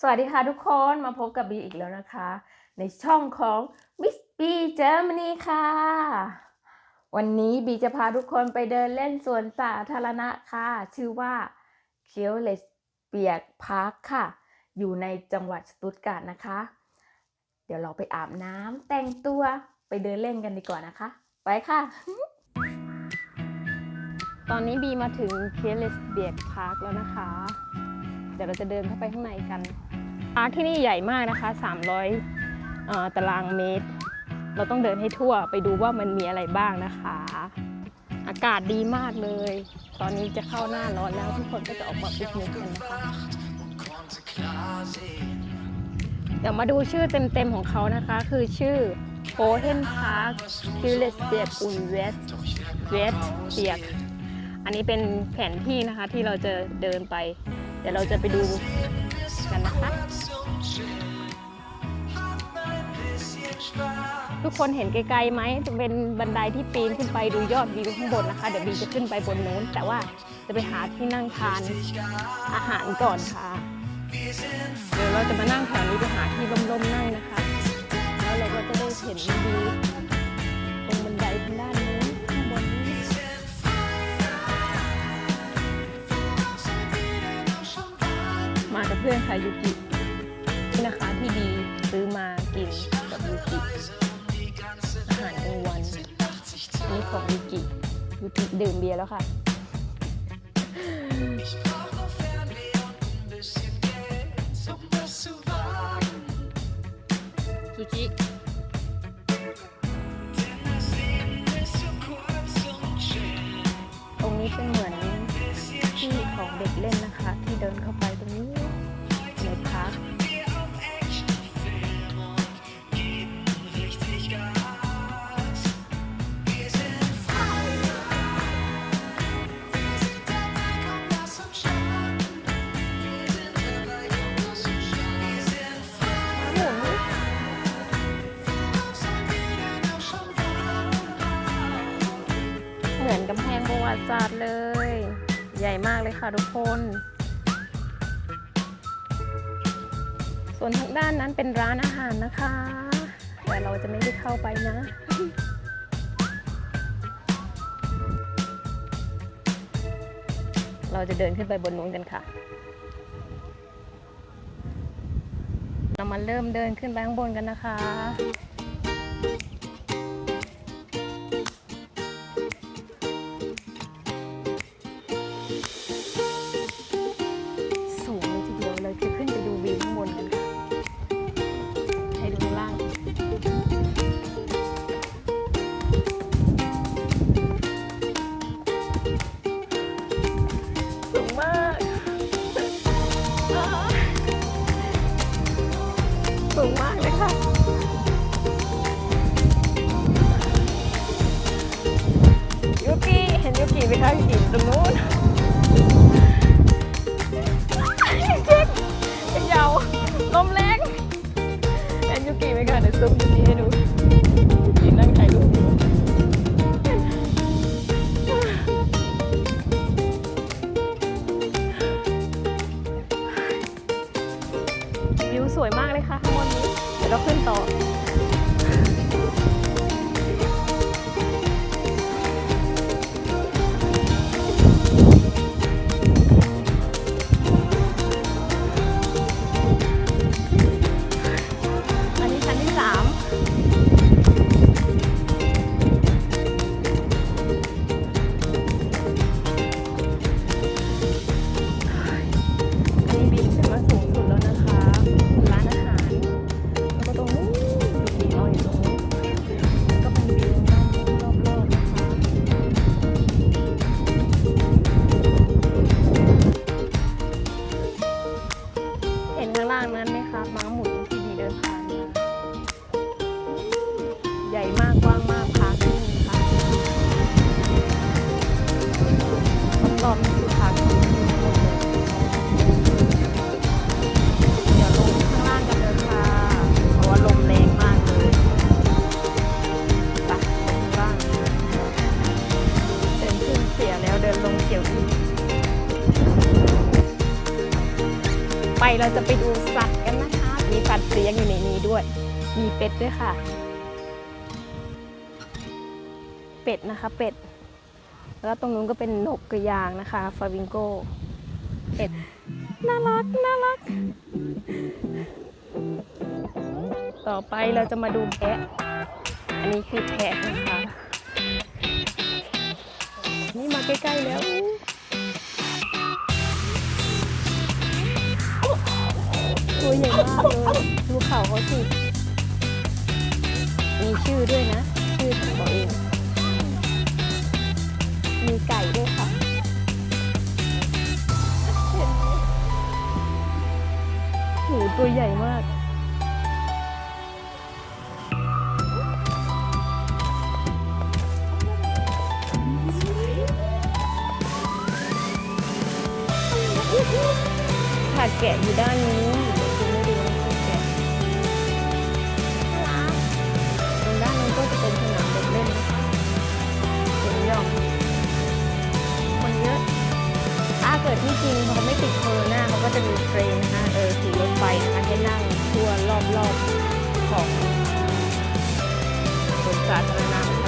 สวัสดีค่ะทุกคนมาพบกับบีอีกแล้วนะคะ ในช่องของ Miss B Germany ค่ะ วันนี้บีจะพาทุกคนไปเดินเล่นสวนสาธารณะค่ะ ชื่อว่า k i e l l e s b i e r g Park ค่ะ อยู่ในจังหวัดสตุตการ์ดนะคะ เดี๋ยวเราไปอาบน้ำแต่งตัวไปเดินเล่นกันดีกว่านะคะ ไปค่ะ ตอนนี้บีมาถึง k i e l l e s b i e r g Park แล้วนะคะ เดี๋ยวเราจะเดินเข้าไปข้างในกันพาร์คที่นี่ใหญ่มากนะคะ 300เอ่อตารางเมตร เราต้องเดินให้ทั่วไปดูว่ามันมีอะไรบ้างนะคะ อากาศดีมากเลย ตอนนี้จะเข้าหน้าร้อนแล้วทุกคนก็จะออกมาปิกนิกกันนะคะเดี๋ยวมาดูชื่อเต็มๆของเขานะคะ คือชื่อ o h e n Park k i l l e s b e r g und West West b i e r g อันนี้เป็นแผนที่นะคะที่เราจะเดินไป เดี๋ยวเราจะไปดูกันนะคะ ทุกคนเห็นไกลๆไหมจะเป็นบันไดที่ปีนขึ้นไปดูยอดวิวข้างบนนะคะ เดี๋ยวบีจะขึ้นไปบนนู้น แต่ว่าจะไปหาที่นั่งทานอาหารก่อนค่ะ เดี๋ยวเราจะมานั่งแถวนี้ไปหาที่ร่มๆนั่งนะคะ แล้วเราก็จะได้เห็นวิวตรงบันไดทางด้านนู้นข้างบน พื่อนค่ะยูกินี่นะคะที่ดีซื้อมากินกับยูกิอาหารกลางวันนี่ของยูกิยูกิดื่มเบียร์แล้วค่ะซูชิ งประวัติศาสตร์เลย ใหญ่มากเลยค่ะทุกคน ส่วนทางด้านนั้นเป็นร้านอาหารนะคะ แต่เราจะไม่ได้เข้าไปนะเราจะเดินขึ้นไปบนนู้นกันค่ะ เรามาเริ่มเดินขึ้นไปข้างบนกันนะคะ เห็นยูกิไหมคะยูกิอยู่ตรงนู้นเจ๊กเยาวลมแรงแอนยูกิไหมคะเดี๋ยวซูมยูกิให้ดูกินั่งถ่าย ดินลงเสียวอีก ไปเราจะไปดูสัตว์กันนะคะ มีสัตว์เลี้ยงอยู่ในนี้ด้วย มีเป็ดด้วยค่ะ เป็ดนะคะ เป็ด แล้วตรงนู้นก็เป็นนกกระยางนะคะฟาวิงโกเป็ด น่ารัก น่ารัก ต่อไปเราจะมาดูแพะ อันนี้คือแพะนะคะ นี่มาใกล้ๆแล้วตัวใหญ่มากเลยดูเขาเขาสิมีชื่อด้วยนะ ชื่อของเขาเองมีไก่ด้วยค่ะหูตัวใหญ่มาก ค่ะแกะอยู่ด้านนี้คุณไม่ดูนะคือแกะตรงด้านนั้นก็จะเป็นสนามเด็กเล่นนะคะสวนหย่อมคนเยอะถ้าเกิดที่จริงเขาไม่ติดโควิดเขาก็จะมีเทรนนะคะเออขี่รถไฟนะคะให้นั่งทั่วรอบๆของสวนสาธารณะ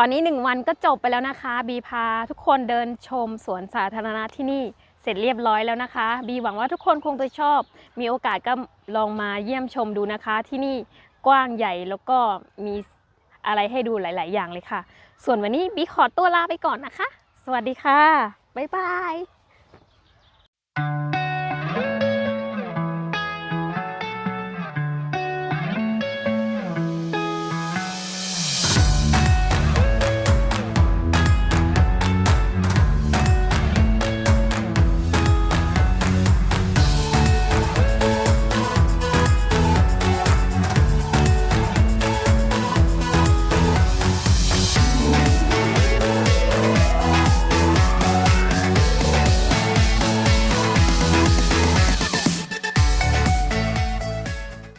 ตอนนี้หนึ่งวันก็จบไปแล้วนะคะ บีพาทุกคนเดินชมสวนสาธารณะที่นี่เสร็จเรียบร้อยแล้วนะคะ บีหวังว่าทุกคนคงจะชอบ มีโอกาสก็ลองมาเยี่ยมชมดูนะคะ ที่นี่กว้างใหญ่แล้วก็มีอะไรให้ดูหลาย ๆ อย่างเลยค่ะ ส่วนวันนี้บีขอตัวลาไปก่อนนะคะ สวัสดีค่ะ บ๊ายบาย